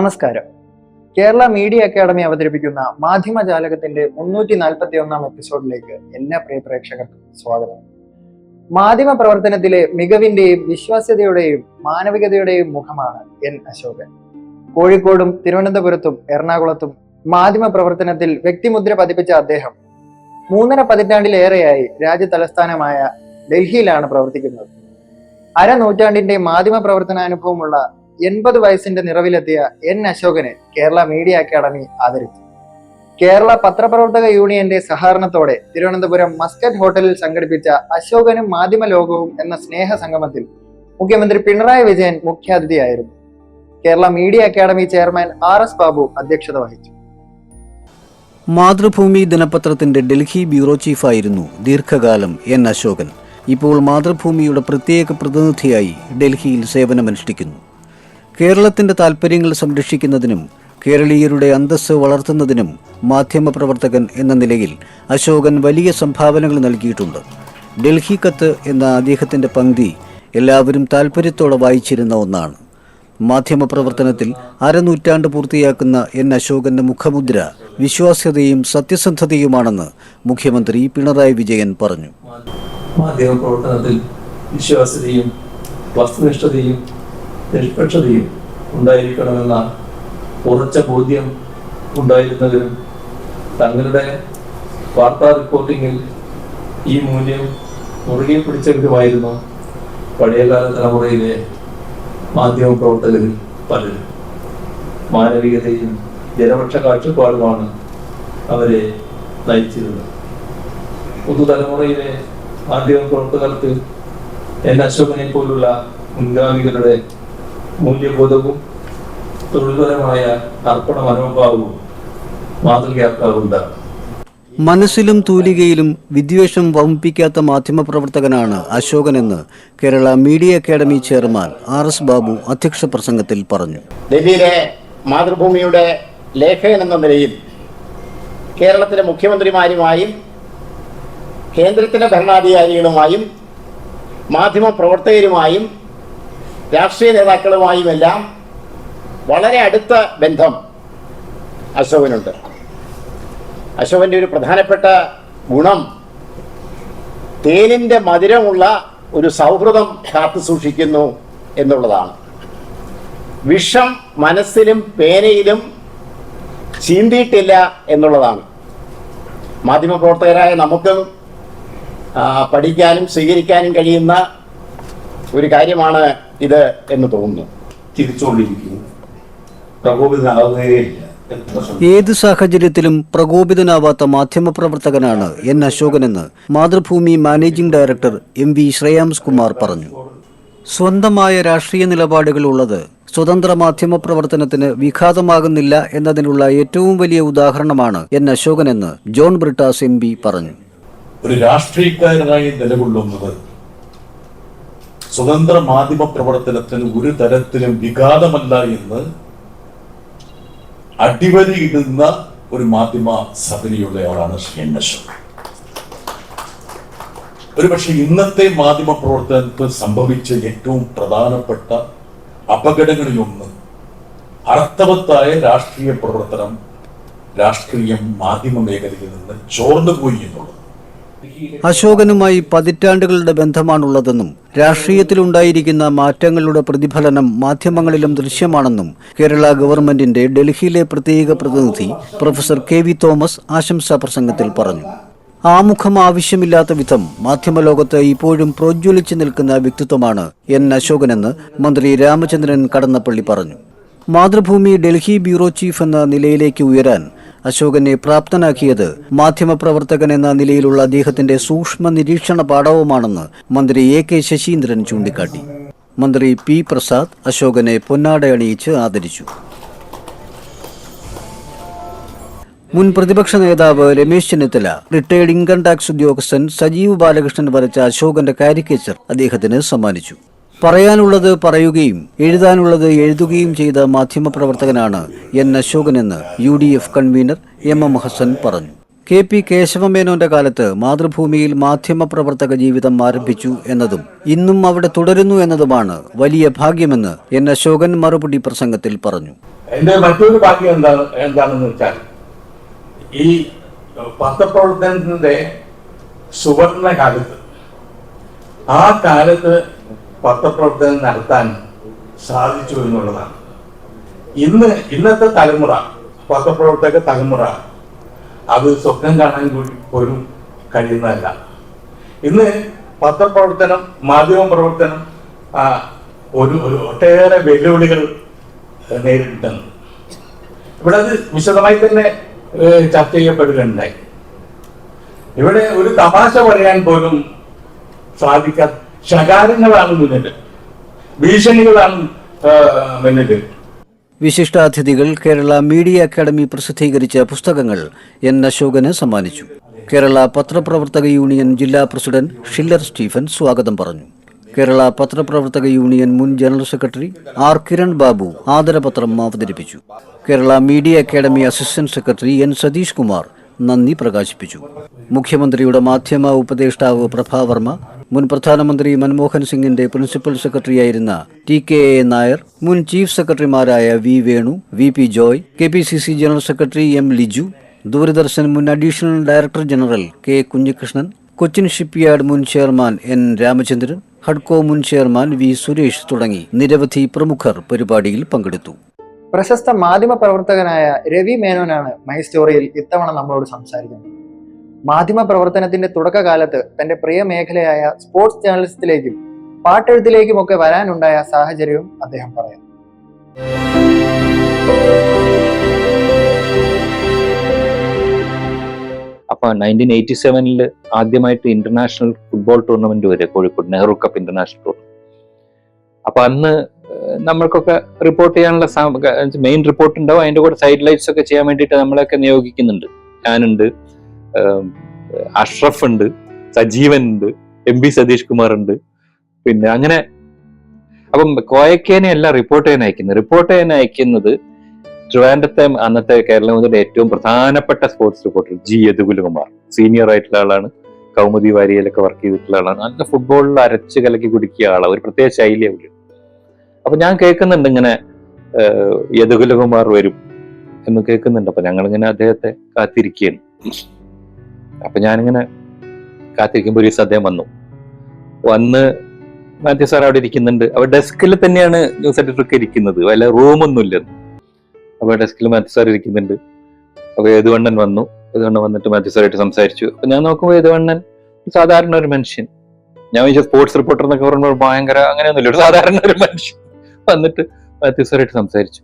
നമസ്കാരം. Kerala media academy അവതരിപ്പിക്കുന്ന മാധ്യമജാലകത്തിന്റെ മുന്നൂറ്റി നാൽപ്പത്തി ഒന്നാം എപ്പിസോഡിലേക്ക് എല്ലാ പ്രിയ പ്രേക്ഷകർക്കും സ്വാഗതം. മാധ്യമ പ്രവർത്തനത്തിലെ മികവിന്റെയും വിശ്വാസ്യതയുടെയും മാനവികതയുടെയും മുഖമാണ് എൻ അശോകൻ. കോഴിക്കോടും തിരുവനന്തപുരത്തും എറണാകുളത്തും മാധ്യമ പ്രവർത്തനത്തിൽ വ്യക്തിമുദ്ര പതിപ്പിച്ച അദ്ദേഹം മൂന്നര പതിറ്റാണ്ടിലേറെയായി രാജ്യ തലസ്ഥാനമായ ഡൽഹിയിലാണ് പ്രവർത്തിക്കുന്നത്. അരനൂറ്റാണ്ടിന്റെ മാധ്യമ പ്രവർത്തനാനുഭവമുള്ള എൺപത് വയസ്സിന്റെ നിറവിലെത്തിയ എൻ അശോകനെ കേരള മീഡിയ അക്കാദമി ആദരിച്ചു. കേരള പത്രപ്രവർത്തക യൂണിയന്റെ സഹകരണത്തോടെ തിരുവനന്തപുരം മസ്കറ്റ് ഹോട്ടലിൽ സംഘടിപ്പിച്ച അശോകനും മാധ്യമ ലോകവും എന്ന സ്നേഹ സംഗമത്തിൽ മുഖ്യമന്ത്രി Pinarayi Vijayan മുഖ്യാതിഥിയായിരുന്നു. Kerala media academy chairman R S Babu അധ്യക്ഷത വഹിച്ചു. മാതൃഭൂമി ദിനപത്രത്തിന്റെ ഡൽഹി ബ്യൂറോ ചീഫായിരുന്നു ദീർഘകാലം എൻ അശോകൻ. ഇപ്പോൾ മാതൃഭൂമിയുടെ പ്രത്യേക പ്രതിനിധിയായി ഡൽഹിയിൽ സേവനമനുഷ്ഠിക്കുന്നു. കേരളത്തിന്റെ താൽപ്പര്യങ്ങൾ സംരക്ഷിക്കുന്നതിനും കേരളീയരുടെ അന്തസ്സ് വളർത്തുന്നതിനും മാധ്യമപ്രവർത്തകൻ എന്ന നിലയിൽ അശോകൻ വലിയ സംഭാവനകൾ നൽകിയിട്ടുണ്ട്. ഡൽഹി കത്ത് എന്ന അദ്ദേഹത്തിന്റെ പങ്ക്തി എല്ലാവരും താൽപ്പര്യത്തോടെ വായിച്ചിരുന്ന ഒന്നാണ്. മാധ്യമപ്രവർത്തനത്തിൽ അരനൂറ്റാണ്ട് പൂർത്തിയാക്കുന്ന എൻ അശോകന്റെ മുഖമുദ്ര വിശ്വാസ്യതയും സത്യസന്ധതയുമാണെന്ന് മുഖ്യമന്ത്രി പിണറായി വിജയൻ പറഞ്ഞു. മാധ്യമപ്രവർത്തനത്തിൽ വിശ്വാസ്യതയും വസ്തുനിഷ്ഠതയും നിഷ്പക്ഷതയും ഉണ്ടായിരിക്കണമെന്ന ഉറച്ച ബോധ്യം ഉണ്ടായിരുന്നതിനും തങ്ങളുടെ വാർത്താ റിപ്പോർട്ടിങ്ങിൽ ഈ മൂല്യം മുറുകെ പിടിച്ചവരുമായിരുന്നു പഴയകാല തലമുറയിലെ മാധ്യമ പ്രവർത്തകരിൽ പലരും. മാനവികതയും ജനപക്ഷ കാഴ്ചപ്പാടുമാണ് അവരെ നയിച്ചിരുന്നത്. പുതുതലമുറയിലെ മാധ്യമ പ്രവർത്തകർക്ക് എൻ അശോകനെ പോലുള്ള മുൻഗാമികളുടെ മൂല്യബോധവും തൊഴിൽപരമായ അർപ്പണ മനോഭാവവും മാതൃകയാക്കാറുണ്ട്. മനസ്സിലും തൂലികയിലും വിദ്വേഷം വമിപ്പിക്കാത്ത മാധ്യമപ്രവർത്തകനാണ് അശോകനെന്ന് Kerala media academy chairman R S Babu അധ്യക്ഷ പ്രസംഗത്തിൽ പറഞ്ഞു. ഡൽഹിയിലെ മാതൃഭൂമിയുടെ ലേഖകൻ എന്ന നിലയിൽ കേരളത്തിലെ മുഖ്യമന്ത്രിമാരുമായും കേന്ദ്രത്തിലെ ഭരണാധികാരികളുമായും മാധ്യമ പ്രവർത്തകരുമായും രാഷ്ട്രീയ നേതാക്കളുമായുമെല്ലാം വളരെ അടുത്ത ബന്ധം അശോകനുണ്ട്. അശോകന്റെ ഒരു പ്രധാനപ്പെട്ട ഗുണം തേനിന്റെ മധുരമുള്ള ഒരു സൗഹൃദം കാത്തു സൂക്ഷിക്കുന്നു എന്നുള്ളതാണ്. വിഷം മനസ്സിലും പേനയിലും ചീന്തിയിട്ടില്ല എന്നുള്ളതാണ്. മാധ്യമപ്രവർത്തകരായ നമുക്ക് പഠിക്കാനും സ്വീകരിക്കാനും കഴിയുന്ന ഒരു കാര്യമാണ് ഇത് എന്ന് തോന്നുന്നു. പ്രകോപിതനാകുകയില്ല. ഏത് സാഹചര്യത്തിലും പ്രകോപിതനാവാത്ത മാധ്യമ പ്രവർത്തകനാണ് N അശോകനെന്ന് Mathrubhumi managing director M V Shreyams Kumar പറഞ്ഞു. സ്വന്തമായ രാഷ്ട്രീയ നിലപാടുകൾ ഉള്ളത് സ്വതന്ത്ര മാധ്യമ പ്രവർത്തനത്തിന് വിഘാതമാകുന്നില്ല എന്നതിനുള്ള ഏറ്റവും വലിയ ഉദാഹരണമാണ് എൻ അശോകനെന്ന് ജോൺ ബ്രിട്ടാസ് എം പി പറഞ്ഞു. ഒരു രാഷ്ട്രീയക്കാരനായി നിലകൊള്ളുന്നത് സ്വതന്ത്ര മാധ്യമ പ്രവർത്തനത്തിന് ഒരു തരത്തിലും വിഘാതമല്ല എന്ന് അടിവരയിടുന്ന ഒരു മാധ്യമ സബരിയുള്ളയാളാണ് ശ്രീ എൻ ഒരുപക്ഷെ ഇന്നത്തെ മാധ്യമ പ്രവർത്തനത്തിൽ സംഭവിച്ച ഏറ്റവും പ്രധാനപ്പെട്ട അപകടങ്ങളിലൊന്ന് അർത്ഥവത്തായ രാഷ്ട്രീയ പ്രവർത്തനം രാഷ്ട്രീയം മാധ്യമ മേഖലയിൽ നിന്ന് ചോർന്നുപോയി എന്നുള്ളത്. അശോകനുമായി പതിറ്റാണ്ടുകളുടെ ബന്ധമാണുള്ളതെന്നും രാഷ്ട്രീയത്തിലുണ്ടായിരിക്കുന്ന മാറ്റങ്ങളുടെ പ്രതിഫലനം മാധ്യമങ്ങളിലും ദൃശ്യമാണെന്നും കേരള ഗവൺമെന്റിന്റെ ഡൽഹിയിലെ പ്രത്യേക പ്രതിനിധി പ്രൊഫസർ കെ വി തോമസ് ആശംസാ പ്രസംഗത്തിൽ പറഞ്ഞു. ആമുഖം ആവശ്യമില്ലാത്ത വിധം മാധ്യമലോകത്ത് ഇപ്പോഴും പ്രോജ്വലിച്ചു നിൽക്കുന്ന വ്യക്തിത്വമാണ് എൻ അശോകനെന്ന് മന്ത്രി രാമചന്ദ്രൻ കടന്നപ്പള്ളി പറഞ്ഞു. മാതൃഭൂമി ഡൽഹി ബ്യൂറോ ചീഫ് എന്ന നിലയിലേക്ക് ഉയരാൻ അശോകനെ പ്രാപ്തനാക്കിയത് മാധ്യമപ്രവർത്തകൻ എന്ന നിലയിലുള്ള അദ്ദേഹത്തിന്റെ സൂക്ഷ്മ നിരീക്ഷണ പാഠവുമാണെന്ന് മന്ത്രി എ കെ ശശീന്ദ്രൻ ചൂണ്ടിക്കാട്ടി. മന്ത്രി പി പ്രസാദ് അശോകനെ പൊന്നാടയണിയിച്ച് ആദരിച്ചു. മുൻ പ്രതിപക്ഷ നേതാവ് Ramesh Chennithala retired income tax ഉദ്യോഗസ്ഥൻ സജീവ് ബാലകൃഷ്ണൻ വരച്ച അശോകന്റെ കാരിക്കേച്ചർ അദ്ദേഹത്തിന് സമ്മാനിച്ചു. പറയാനുള്ളത് പറയുകയും എഴുതാനുള്ളത് എഴുതുകയും ചെയ്ത മാധ്യമപ്രവർത്തകനാണ് N അശോകനെന്ന് U D F convener M M Hassan പറഞ്ഞു. കെ പി കേശവമേനോന്റെ കാലത്ത് മാതൃഭൂമിയിൽ മാധ്യമപ്രവർത്തക ജീവിതം ആരംഭിച്ചു എന്നതും ഇന്നും അവിടെ തുടരുന്നു എന്നതുമാണ് വലിയ ഭാഗ്യമെന്ന് എൻ അശോകൻ മറുപടി പ്രസംഗത്തിൽ പറഞ്ഞു. എന്റെ മറ്റൊരു ഭാഗ്യം എന്താണ് എന്താണെന്ന് വെച്ചാൽ ഈ പത്രപ്രവർത്തനത്തിന്റെ സുവർണ കാലത്ത് ആ കാലത്ത് പത്രപ്രവർത്തനം നടത്താൻ സാധിച്ചു എന്നുള്ളതാണ്. ഇന്ന് ഇന്നത്തെ തലമുറ പത്രപ്രവർത്തക തലമുറ അത് സ്വപ്നം കാണാൻ കൂടി പോലും കഴിയുന്നതല്ല. ഇന്ന് പത്രപ്രവർത്തനം മാധ്യമ പ്രവർത്തനം ഒരു ഒട്ടേറെ വെല്ലുവിളികൾ നേരിട്ടുണ്ട് ഇവിടെ അത് വിശദമായി തന്നെ ചർച്ച ചെയ്യപ്പെടുകയുണ്ടായി ഇവിടെ ഒരു തമാശ പറയാൻ പോലും സാധിക്കാത്ത ശകാരങ്ങളാണ് മുന്നിട്ട് ഭീഷണികളാണ് മുന്നിട്ട് വിശിഷ്ടാതിഥികൾ കേരള മീഡിയ അക്കാദമി പ്രസിദ്ധീകരിച്ച പുസ്തകങ്ങൾ എൻ അശോകന് സമ്മാനിച്ചു. കേരള പത്രപ്രവർത്തക യൂണിയൻ ജില്ലാ പ്രസിഡന്റ് ഷില്ലർ സ്റ്റീഫൻ സ്വാഗതം പറഞ്ഞു. കേരള പത്രപ്രവർത്തക യൂണിയൻ മുൻ general secretary R Kiran Babu ആദരപത്രം അവതരിപ്പിച്ചു. Kerala media academy assistant secretary N Satheesh Kumar നന്ദി പ്രകാശിപ്പിച്ചു. മുഖ്യമന്ത്രിയുടെ മാധ്യമ ഉപദേഷ്ടാവ് പ്രഭാവർമ്മ മുൻ പ്രധാനമന്ത്രി മൻമോഹൻ സിംഗിന്റെ പ്രിൻസിപ്പൽ സെക്രട്ടറിയായിരുന്ന ടി കെ എ നായർ മുൻ ചീഫ് സെക്രട്ടറിമാരായ V Venu V P Joy K P C C general secretary M Liju Doordarshan മുൻ additional director general K Kunhikrishnan Cochin shipyard മുൻ ചെയർമാൻ എൻ രാമചന്ദ്രൻ ഹഡ്കോ മുൻ ചെയർമാൻ വി സുരേഷ് തുടങ്ങി നിരവധി പ്രമുഖർ പരിപാടിയിൽ പങ്കെടുത്തു. പ്രശസ്ത മാധ്യമ പ്രവർത്തകനായ രവി മേനോനാണ് മൈ സ്റ്റോറിയിൽ ഇത്തവണ നമ്മളോട് സംസാരിക്കുന്നത്. മാധ്യമ പ്രവർത്തനത്തിന്റെ തുടക്കകാലത്ത് തന്റെ പ്രിയ മേഖലയായ സ്പോർട്സ് ജേർണലിസത്തിലേക്കും പാട്ടെഴുത്തിലേക്കും ഒക്കെ വരാനുണ്ടായ സാഹചര്യവും അദ്ദേഹം പറയുന്നു. അപ്പൊ നയന്റീൻ എയ്റ്റി സെവനിൽ ആദ്യമായിട്ട് ഇന്റർനാഷണൽ ഫുട്ബോൾ ടൂർണമെന്റ് വരെ Kozhikode Nehru cup international tournament അപ്പൊ അന്ന് നമ്മൾക്കൊക്കെ റിപ്പോർട്ട് ചെയ്യാനുള്ള മെയിൻ റിപ്പോർട്ട് ഉണ്ടാവും അതിന്റെ കൂടെ സൈഡ് ലൈറ്റ്സ് ഒക്കെ ചെയ്യാൻ വേണ്ടിയിട്ട് നമ്മളെയൊക്കെ നിയോഗിക്കുന്നുണ്ട്. ഞാനുണ്ട്. അഷ്റഫ് ഉണ്ട് സജീവൻ ഉണ്ട് എം പി സതീഷ് കുമാർ ഉണ്ട്. പിന്നെ അങ്ങനെ അപ്പം കോയക്കേനെ അല്ല റിപ്പോർട്ട് ചെയ്യാൻ അയക്കുന്നത്. റിപ്പോർട്ട് ചെയ്യാൻ അയക്കുന്നത് ട്രിവാൻഡത്തെ അന്നത്തെ കേരളം മുതൽ ഏറ്റവും പ്രധാനപ്പെട്ട sports reporter G Yadukulakumar. Senior ആയിട്ടുള്ള ആളാണ്. കൗമുദി വാരിയയിലൊക്കെ വർക്ക് ചെയ്തിട്ടുള്ള ആളാണ്. നല്ല ഫുട്ബോളിൽ അരച്ച് കലക്കി കുടിക്കിയ ആളാണ്. ഒരു പ്രത്യേക ശൈലി അവർ അപ്പൊ ഞാൻ കേൾക്കുന്നുണ്ട് ഇങ്ങനെ യദുകുലകുമാർ വരും എന്ന് കേൾക്കുന്നുണ്ട്. അപ്പൊ ഞങ്ങളിങ്ങനെ അദ്ദേഹത്തെ കാത്തിരിക്കുകയാണ്. അപ്പൊ ഞാനിങ്ങനെ കാത്തിരിക്കുമ്പോൾ ഒരു അദ്ദേഹം വന്നു. വന്ന് മാത്യു സാർ അവിടെ ഇരിക്കുന്നുണ്ട്. അപ്പൊ ഡെസ്കിൽ തന്നെയാണ് ന്യൂസ് എഡിറ്റർക്ക് ഇരിക്കുന്നത്. വല്ല റൂമൊന്നുമില്ല. അപ്പൊ ഡെസ്കിൽ മാത്യു സാർ ഇരിക്കുന്നുണ്ട്. അപ്പൊ ഏതുവണ്ണൻ വന്നു. ഏതുവണ്ണൻ വന്നിട്ട് മാത്യു സാറായിട്ട് സംസാരിച്ചു. അപ്പൊ ഞാൻ നോക്കുമ്പോൾ ഏതുവണ്ണൻ? സാധാരണ ഒരു മനുഷ്യൻ. ഞാൻ വിചാരിച്ച സ്പോർട്സ് റിപ്പോർട്ടർ എന്നൊക്കെ പറയുമ്പോൾ ഭയങ്കര അങ്ങനെയൊന്നുമില്ല. ഒരു സാധാരണ ഒരു മനുഷ്യൻ വന്നിട്ട് മാത്യു സാറായിട്ട് സംസാരിച്ചു.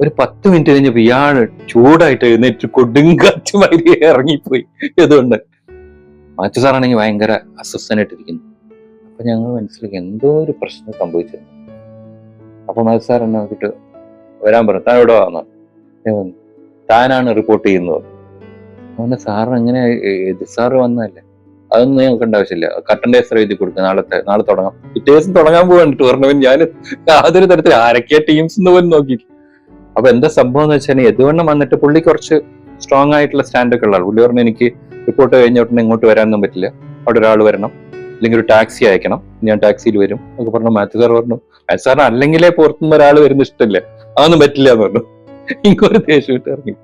ഒരു പത്ത് മിനിറ്റ് കഴിഞ്ഞപ്പോ ഇയാൾ ചൂടായിട്ട് എഴുന്നേറ്റ് കൊടുങ്കാറ്റുമായി ഇറങ്ങിപ്പോയി. ഇതുകൊണ്ട് മാത്യു സാറാണെങ്കിൽ ഭയങ്കര അസ്വസ്ഥനായിട്ടിരിക്കുന്നു. അപ്പൊ ഞങ്ങൾ മനസ്സിലാക്കി എന്തോ ഒരു പ്രശ്നം സംഭവിച്ചിരുന്നു. അപ്പൊ മാത്യു സാർ എന്നെ നോക്കിട്ട് വരാൻ പറഞ്ഞു താൻ എവിടെ വന്നു. താനാണ് റിപ്പോർട്ട് ചെയ്യുന്നത്. അതുകൊണ്ട് എങ്ങനെ ഇത് സാറ് വന്നതല്ലേ? അതൊന്നും ഞങ്ങൾക്ക് ആവശ്യമില്ല. കട്ടൻ ഡേസർ എഴുതി കൊടുക്കുക നാളത്തെ നാളെ തുടങ്ങാം. പിറ്റേ ദിവസം തുടങ്ങാൻ പോവാണ് ടൂർണമെന്റ് ഞാൻ യാതൊരു തരത്തിൽ ആരൊക്കെയാ ടീംസ് എന്ന് പോലും നോക്കിയില്ല അപ്പൊ എന്താ സംഭവം എന്ന് വെച്ചാൽ യദുവണ്ണം വന്നിട്ട് പുള്ളി കുറച്ച് സ്ട്രോങ് ആയിട്ടുള്ള സ്റ്റാൻഡൊക്കെ ഉള്ള പുള്ളി പറഞ്ഞു എനിക്ക് റിപ്പോർട്ട് കഴിഞ്ഞ ഉടനെ ഇങ്ങോട്ട് വരാനൊന്നും പറ്റില്ല. അവിടെ ഒരാൾ വരണം. അല്ലെങ്കിൽ ഒരു ടാക്സി അയക്കണം. ഞാൻ ടാക്സിയിൽ വരും. എന്നൊക്കെ പറഞ്ഞു. മാത്യു സാർ പറഞ്ഞു. മാത്യു സാറിന് അല്ലെങ്കിലേ പുറത്തുനിന്ന് ഒരാൾ വരുന്ന ഇഷ്ടമില്ല. അതൊന്നും പറ്റില്ല എന്ന് പറഞ്ഞു. ഇങ്ങോട്ട് ദേഷ്യം ഇട്ട് ഇറങ്ങി.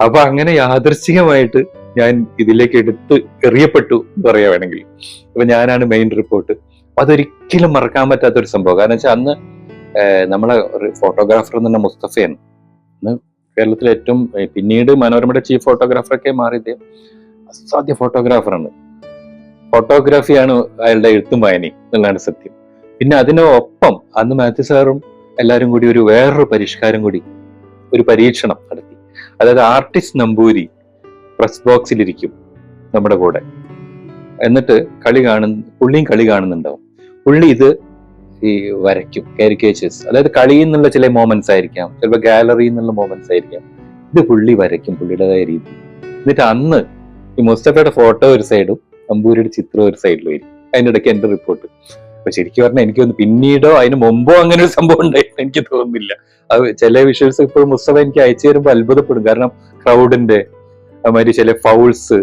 അപ്പൊ അങ്ങനെ യാദൃശ്ചികമായിട്ട് ഞാൻ ഇതിലേക്ക് എടുത്ത് എറിയപ്പെട്ടു എന്ന് പറയാ വേണമെങ്കിൽ. അപ്പൊ ഞാനാണ് മെയിൻ റിപ്പോർട്ട് അതൊരിക്കലും മറക്കാൻ പറ്റാത്ത ഒരു സംഭവം. കാരണം വെച്ചാൽ അന്ന് നമ്മളെ ഒരു ഫോട്ടോഗ്രാഫർ എന്ന് പറഞ്ഞ മുസ്തഫയാണ്. ഇന്ന് കേരളത്തിലെ ഏറ്റവും പിന്നീട് മനോരമയുടെ ചീഫ് ഫോട്ടോഗ്രാഫറൊക്കെ മാറിയത് അസാധ്യ ഫോട്ടോഗ്രാഫറാണ് ഫോട്ടോഗ്രാഫിയാണ് അയാളുടെ എഴുത്തും വായനയും എന്നുള്ളതാണ് സത്യം. പിന്നെ അതിനൊപ്പം അന്ന് മാത്യു സാറും എല്ലാവരും കൂടി ഒരു വേറൊരു പരിഷ്കാരം കൂടി ഒരു പരീക്ഷണം നടത്തി. അതായത് ആർട്ടിസ്റ്റ് നമ്പൂരി പ്രസ് ബോക്സിലിരിക്കും നമ്മുടെ കൂടെ. എന്നിട്ട് കളി കാണുന്ന പുള്ളിയും കളി കാണുന്നുണ്ടാവും. പുള്ളി ഇത് ഈ വരയ്ക്കും കാരിക്കേച്ചേഴ്സ് അതായത് കളിയിൽ നിന്നുള്ള ചില മോമെന്റ്സ് ആയിരിക്കാം. ചിലപ്പോൾ ഗാലറിയിൽ നിന്നുള്ള മോമെന്റ്സ് ആയിരിക്കാം. ഇത് പുള്ളി വരയ്ക്കും പുള്ളിയുടേതായ രീതി. എന്നിട്ട് അന്ന് ഈ മുസ്തഫയുടെ ഫോട്ടോ ഒരു സൈഡും അമ്പൂരിയുടെ ചിത്രം ഒരു സൈഡിലും ആയിരിക്കും. അതിന്റെ ഇടയ്ക്ക് എന്റെ റിപ്പോർട്ട് അപ്പൊ ശരിക്കും പറഞ്ഞാൽ എനിക്ക് തോന്നുന്നു പിന്നീടോ അതിന് മുമ്പോ അങ്ങനെ ഒരു സംഭവം ഉണ്ടായിരുന്നു എനിക്ക് തോന്നുന്നില്ല. അത് ചില വിഷ്വൽസ് ഇപ്പോഴും മുസ്തഫ എനിക്ക് അയച്ചു തരുമ്പോൾ അത്ഭുതപ്പെടും. കാരണം ക്രൗഡിന്റെ അതുമാതിരി ചില ഫൗൾസ്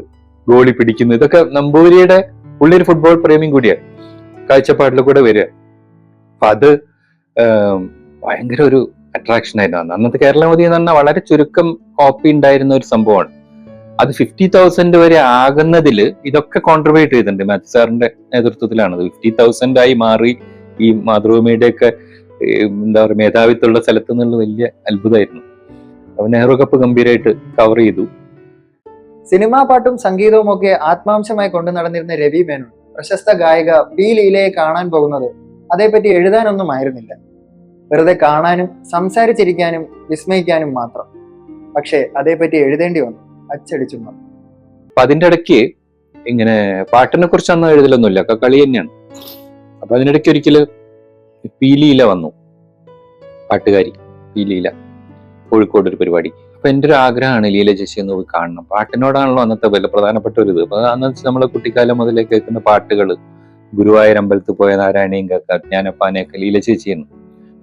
ഗോളി പിടിക്കുന്നു ഇതൊക്കെ നമ്പൂരിയുടെ ഉള്ളൊരു ഫുട്ബോൾ പ്രേമിയും കൂടിയാണ് കാഴ്ചപ്പാടിൽ കൂടെ വരിക. അപ്പൊ അത് ഭയങ്കര ഒരു അട്രാക്ഷൻ ആയിരുന്നു. അന്ന് അന്നത്തെ കേരളമതി എന്ന് പറഞ്ഞാൽ വളരെ ചുരുക്കം കോപ്പി ഉണ്ടായിരുന്ന ഒരു സംഭവമാണ്. അത് ഫിഫ്റ്റി തൗസൻഡ് വരെ ആകുന്നതിൽ ഇതൊക്കെ കോൺട്രിബ്യൂട്ട് ചെയ്തിട്ടുണ്ട്. മാത്യു സാറിന്റെ നേതൃത്വത്തിലാണ് ഫിഫ്റ്റി തൗസൻഡ് ആയി മാറി ഈ മാതൃഭൂമിയുടെ ഒക്കെ എന്താ പറയുക മേധാവിത്വമുള്ള സ്ഥലത്ത് നിന്നുള്ള വലിയ അത്ഭുതമായിരുന്നു. അപ്പൊ നെഹ്റു കപ്പ് ഗംഭീരമായിട്ട് കവർ ചെയ്തു. സിനിമാ പാട്ടും സംഗീതവും ഒക്കെ ആത്മാംശമായി കൊണ്ടു നടന്നിരുന്ന രവി മേനോൻ പ്രശസ്ത ഗായിക ബി ലീലയെ കാണാൻ പോകുന്നത് അതേപ്പറ്റി എഴുതാനൊന്നും ആയിരുന്നില്ല. വെറുതെ കാണാനും സംസാരിച്ചിരിക്കാനും വിസ്മയിക്കാനും മാത്രം. പക്ഷേ അതേപ്പറ്റി എഴുതേണ്ടി വന്നു. അച്ചടിച്ചു വന്നു. അപ്പൊ അതിന്റെ ഇടയ്ക്ക് ഇങ്ങനെ പാട്ടിനെ കുറിച്ചൊന്നും എഴുതലൊന്നുമില്ല. ഒക്കെ കളി തന്നെയാണ്. അപ്പൊ അതിനിടയ്ക്ക് ഒരിക്കൽ പീലിയില വന്നു. പാട്ടുകാരി പീലിയില കോഴിക്കോട് ഒരു പരിപാടി. അപ്പൊ എന്റെ ഒരു ആഗ്രഹമാണ് ലീല ചേച്ചി എന്ന് പോയി കാണണം. പാട്ടിനോടാണല്ലോ അന്നത്തെ വില പ്രധാനപ്പെട്ട ഒരു ഇത്. അന്ന് നമ്മളെ കുട്ടിക്കാലം മുതലേ കേൾക്കുന്ന പാട്ടുകൾ ഗുരുവായൂർ അമ്പലത്തിൽ പോയ നാരായണയും കേൾക്കാം ജ്ഞാനപ്പാനെയൊക്കെ ലീല ചേച്ചിയെന്ന്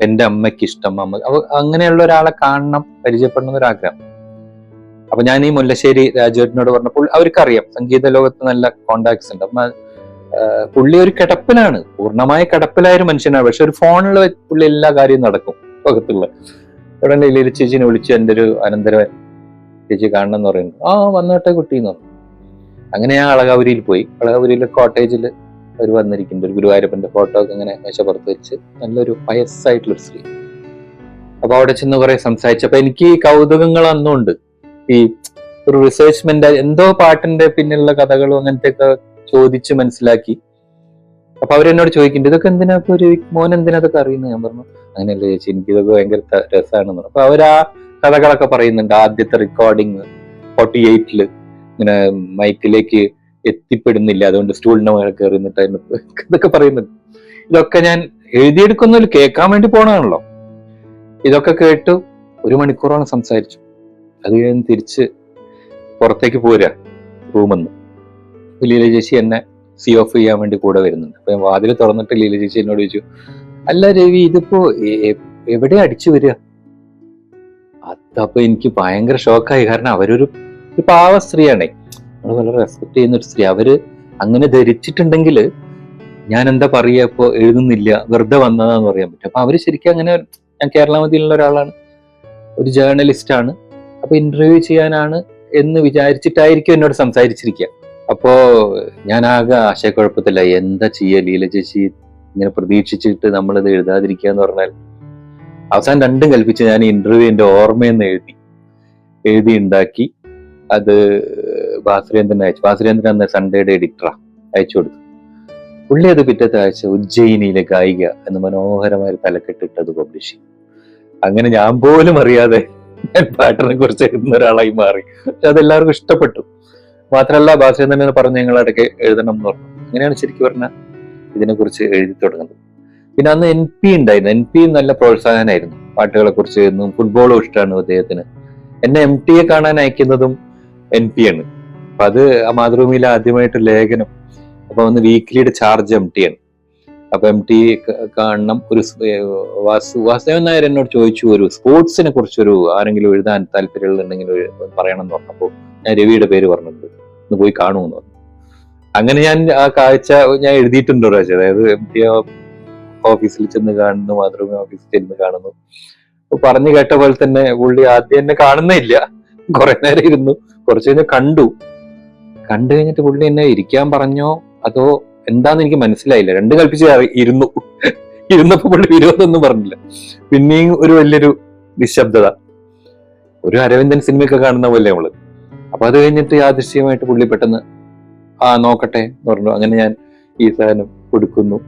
എന്റെ അമ്മയ്ക്ക് ഇഷ്ടം അമ്മ. അങ്ങനെയുള്ള ഒരാളെ കാണണം പരിചയപ്പെടണം എന്നൊരാഗ്രഹം. അപ്പൊ ഞാൻ ഈ മുല്ലശ്ശേരി രാജുവേട്ടനോട് പറഞ്ഞപ്പോൾ അവർക്കറിയാം. സംഗീത ലോകത്ത് നല്ല കോണ്ടാക്ട്സ് ഉണ്ട്. അമ്മ പുള്ളി ഒരു കിടപ്പിലാണ്. പൂർണമായ കിടപ്പിലായ ഒരു മനുഷ്യനാണ്. പക്ഷെ ഒരു ഫോണിൽ പുള്ളി എല്ലാ കാര്യവും നടക്കും ലോകത്തുള്ള. ഉടനെ ലീല ചേച്ചിനെ വിളിച്ചു എന്റെ ഒരു അനന്തരവൻ ചേച്ചി കാണണം എന്ന് പറയുന്നു. ആ വന്നോട്ടെ കുട്ടി എന്ന് പറഞ്ഞു അങ്ങനെ ഞാൻ അളകാവുരിയിൽ പോയി. അളകാവുരിയിലെ കോട്ടേജിൽ അവർ വന്നിരിക്കുന്നുണ്ട്. ഒരു ഗുരുവായൂരപ്പന്റെ ഫോട്ടോ ഒക്കെ ഇങ്ങനെ മേശപ്പുറത്ത് വെച്ച് നല്ലൊരു വയസ്സായിട്ടുള്ളൊരു സ്ത്രീ. അപ്പൊ അവിടെ ചെന്ന് കുറെ സംസാരിച്ചപ്പോ എനിക്ക് ഈ കൗതുകങ്ങൾ അന്നും ഉണ്ട്. ഈ ഒരു റിസർച്ച്മെന്റ് എന്തോ പാട്ടിന്റെ പിന്നിലുള്ള കഥകളും അങ്ങനത്തെ ഒക്കെ ചോദിച്ച് മനസ്സിലാക്കി. അപ്പൊ അവരെന്നോട് ചോദിക്കുന്നുണ്ട് ഇതൊക്കെ എന്തിനാ ഒരു മോൻ എന്തിനാ ഇതൊക്കെ അറിയുന്നത് ഞാൻ പറഞ്ഞു അങ്ങനെയല്ല ചേച്ചി എനിക്ക് ഇതൊക്കെ ഭയങ്കര രസമാണെന്ന് പറഞ്ഞു. അപ്പൊ അവരാ കഥകളൊക്കെ പറയുന്നുണ്ട് ആദ്യത്തെ റെക്കോർഡിങ് ഫോർട്ടി എയ്റ്റിൽ ഇങ്ങനെ മൈക്കിലേക്ക് എത്തിപ്പെടുന്നില്ല. അതുകൊണ്ട് സ്റ്റൂളിന്റെ മേലെ കയറി ഇതൊക്കെ പറയുന്നത്. ഇതൊക്കെ ഞാൻ എഴുതിയെടുക്കുന്നതിൽ കേൾക്കാൻ വേണ്ടി പോണതാണല്ലോ. ഇതൊക്കെ കേട്ടു ഒരു മണിക്കൂറോളം സംസാരിച്ചു. അത് കഴിഞ്ഞ് തിരിച്ച് പുറത്തേക്ക് പോരാ റൂമെന്ന്. ലീല ചേച്ചി എന്നെ സി ഓഫ് ചെയ്യാൻ വേണ്ടി കൂടെ വരുന്നുണ്ട്. അപ്പൊ ഞാൻ വാതിൽ തുറന്നിട്ട് ലീല ചേച്ചി എന്നോട് ചോദിച്ചു അല്ല രവി ഇതിപ്പോ എവിടെ അടിച്ചു വരിക? അതപ്പോ എനിക്ക് ഭയങ്കര ഷോക്കായി കാരണം അവരൊരു ഒരു പാവ സ്ത്രീയാണേ. നമ്മൾ വളരെ റെസ്പെക്ട് ചെയ്യുന്ന ഒരു സ്ത്രീ. അവർ അങ്ങനെ ധരിച്ചിട്ടുണ്ടെങ്കിൽ ഞാൻ എന്താ പറയുക ഇപ്പൊ എഴുതുന്നില്ല വെറുതെ വന്നതാന്ന് പറയാൻ പറ്റും. അപ്പൊ അവർ ശരിക്കും അങ്ങനെ ഞാൻ കേരളമതിയിലുള്ള ഒരാളാണ്. ഒരു ജേർണലിസ്റ്റ് ആണ്. അപ്പൊ ഇന്റർവ്യൂ ചെയ്യാനാണ് എന്ന് വിചാരിച്ചിട്ടായിരിക്കും എന്നോട് സംസാരിച്ചിരിക്കുക അപ്പോ ഞാൻ ആകെ ആശയക്കുഴപ്പത്തില്ല എന്താ ചെയ്യ ലീല ചേച്ചി? ഇങ്ങനെ പ്രതീക്ഷിച്ചിട്ട് നമ്മളിത് എഴുതാതിരിക്കുക എന്ന് പറഞ്ഞാൽ അവസാനം രണ്ടും കൽപ്പിച്ച് ഞാൻ ഇന്റർവ്യൂ എന്റെ ഓർമ്മയെന്ന് എഴുതി എഴുതി ഉണ്ടാക്കി. അത് ബാസുരേന്ദ്രൻ അയച്ചു. ബാസുരേന്ദ്രൻ അന്ന് സൺഡേയുടെ എഡിറ്ററാ അയച്ചു കൊടുത്തു. പുള്ളി അത് പിറ്റത്തെ ആഴ്ച ഉജ്ജയിനിയിലെ ഗായിക എന്ന് മനോഹരമായ ഒരു തലക്കെട്ടിട്ട് അത് പബ്ലിഷ് ചെയ്യും അങ്ങനെ ഞാൻ പോലും അറിയാതെ ഞാൻ പാട്ടിനെ കുറിച്ച് എഴുതുന്ന ഒരാളായി മാറി. പക്ഷെ അതെല്ലാവർക്കും ഇഷ്ടപ്പെട്ടു. മാത്രമല്ല ബാസുരേന്ദ്രൻ പറഞ്ഞ് ഞങ്ങൾ ഇടയ്ക്ക് എഴുതണം എന്ന് പറഞ്ഞു. അങ്ങനെയാണ് ശരിക്കും പറഞ്ഞാൽ ഇതിനെക്കുറിച്ച് എഴുതി തുടങ്ങുന്നത്. പിന്നെ അന്ന് എൻ പി ഉണ്ടായിരുന്നു. എൻ പി നല്ല പ്രോത്സാഹനമായിരുന്നു. പാട്ടുകളെ കുറിച്ച് എഴുതുന്നു ഫുട്ബോളും ഇഷ്ടമാണ് അദ്ദേഹത്തിന്. എന്നെ എം ടിയെ കാണാൻ അയക്കുന്നതും എൻ പി ആണ്. അപ്പൊ അത് ആ മാതൃഭൂമിയിൽ ആദ്യമായിട്ട് ലേഖനം. അപ്പൊ വന്ന് വീക്കിലിയുടെ ചാർജ് എം ടി ആണ്. അപ്പൊ എം ടി കാണണം. ഒരു വാസു വാസുദേവൻ നായർ എന്നോട് ചോദിച്ചു ഒരു സ്പോർട്സിനെ കുറിച്ചൊരു ആരെങ്കിലും എഴുതാൻ താല്പര്യമുണ്ടെങ്കിൽ പറയണം എന്ന് പറഞ്ഞപ്പോൾ ഞാൻ രവിയുടെ പേര് പറഞ്ഞിട്ടുണ്ട്. ഒന്ന് പോയി കാണുമെന്ന് പറഞ്ഞു. അങ്ങനെ ഞാൻ ആ കാഴ്ച ഞാൻ എഴുതിയിട്ടുണ്ട് ഒരു പ്രാവശ്യം. അതായത് എം ടി ഓഫീസിൽ ചെന്ന് കാണുന്നു മാതൃഭൂമി ഓഫീസിൽ ചെന്ന് കാണുന്നു. പറഞ്ഞു കേട്ട പോലെ തന്നെ പുള്ളി ആദ്യം എന്നെ കാണുന്നില്ല കുറെ നേരം ഇരുന്നു. കുറച്ച് കഴിഞ്ഞ് കണ്ടു. കണ്ടു കഴിഞ്ഞിട്ട് പുള്ളി എന്നെ ഇരിക്കാൻ പറഞ്ഞോ? അതോ എന്താന്ന് എനിക്ക് മനസ്സിലായില്ല. രണ്ട് കൽപ്പിച്ച് ഇരുന്നു. ഇരുന്നപ്പോ പുള്ളി വിരോധമൊന്നും പറഞ്ഞില്ല. പിന്നെയും ഒരു വലിയൊരു നിശബ്ദത. ഒരു അരവിന്ദൻ സിനിമയൊക്കെ കാണുന്ന പോലെ നമ്മൾ അപ്പൊ അത് കഴിഞ്ഞിട്ട് യാദൃശ്യമായിട്ട് പുള്ളി പെട്ടെന്ന് ആ നോക്കട്ടെ എന്ന് പറഞ്ഞു. അങ്ങനെ ഞാൻ ഈ സാധനം കൊടുക്കുന്നു.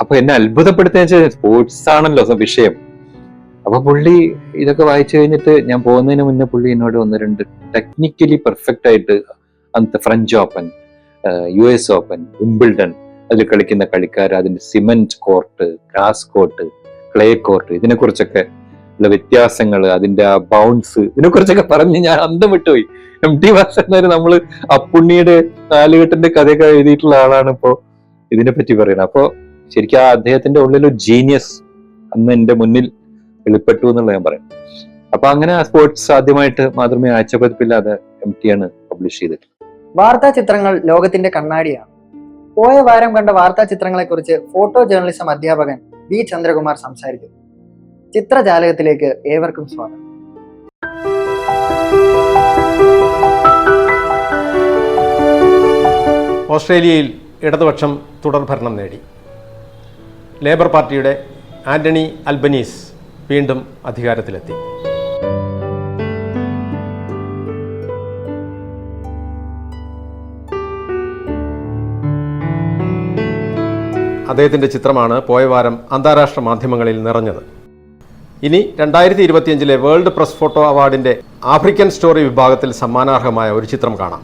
അപ്പൊ എന്നെ അത്ഭുതപ്പെടുത്തുന്ന സ്പോർട്സ് ആണല്ലോ വിഷയം. അപ്പൊ പുള്ളി ഇതൊക്കെ വായിച്ചു കഴിഞ്ഞിട്ട് ഞാൻ പോകുന്നതിന് മുന്നേ പുള്ളി എന്നോട് ഒന്ന് രണ്ട് ടെക്നിക്കലി പെർഫെക്റ്റ് ആയിട്ട് അന്നത്തെ French open U S open Wimbledon അതിൽ കളിക്കുന്ന കളിക്കാർ അതിന്റെ cement court grass court clay court ഇതിനെക്കുറിച്ചൊക്കെ ഉള്ള വ്യത്യാസങ്ങൾ അതിന്റെ ആ ബൗൺസ് ഇതിനെക്കുറിച്ചൊക്കെ പറഞ്ഞ് ഞാൻ അന്തം വിട്ടുപോയി. എം ടി വാസന്നേരം നമ്മൾ അപ്പുണ്ണിയുടെ നാലുകെട്ടിന്റെ കഥയൊക്കെ എഴുതിയിട്ടുള്ള ആളാണ് ഇപ്പോ ഇതിനെ പറ്റി പറയുന്നത്. അപ്പോ ശരിക്കും ആ അദ്ദേഹത്തിന്റെ ഉള്ളിൽ ജീനിയസ് അന്ന് എന്റെ മുന്നിൽ വെളിപ്പെട്ടു എന്നുള്ള ഞാൻ പറയാം. അപ്പൊ അങ്ങനെ ആ സ്പോർട്സ് ആദ്യമായിട്ട് മാതൃമേ ആഴ്ചപ്പതിപ്പില്ലാതെ എം ടി ആണ് പബ്ലിഷ് ചെയ്തിട്ടുള്ളത്. വാർത്താ ചിത്രങ്ങൾ ലോകത്തിന്റെ കണ്ണാടിയാണ്. പോയ വാരം കണ്ട വാർത്താ ചിത്രങ്ങളെ കുറിച്ച് ഫോട്ടോ ജേർണലിസം അധ്യാപകൻ വി ചന്ദ്രകുമാർ സംസാരിക്കും. ചിത്രജാലകത്തിലേക്ക് ഏവർക്കും സ്വാഗതം. ഓസ്ട്രേലിയയിൽ ഇടതുപക്ഷം തുടർഭരണം നേടി. ലേബർ പാർട്ടിയുടെ ആന്റണി അൽബനീസ് വീണ്ടും അധികാരത്തിലെത്തി. അദ്ദേഹത്തിന്റെ ചിത്രമാണ് പോയ വാരം അന്താരാഷ്ട്ര മാധ്യമങ്ങളിൽ നിറഞ്ഞത്. ഇനി രണ്ടായിരത്തി ഇരുപത്തിയഞ്ചിലെ വേൾഡ് പ്രസ് ഫോട്ടോ അവാർഡിന്റെ ആഫ്രിക്കൻ സ്റ്റോറി വിഭാഗത്തിൽ സമ്മാനാർഹമായ ഒരു ചിത്രം കാണാം.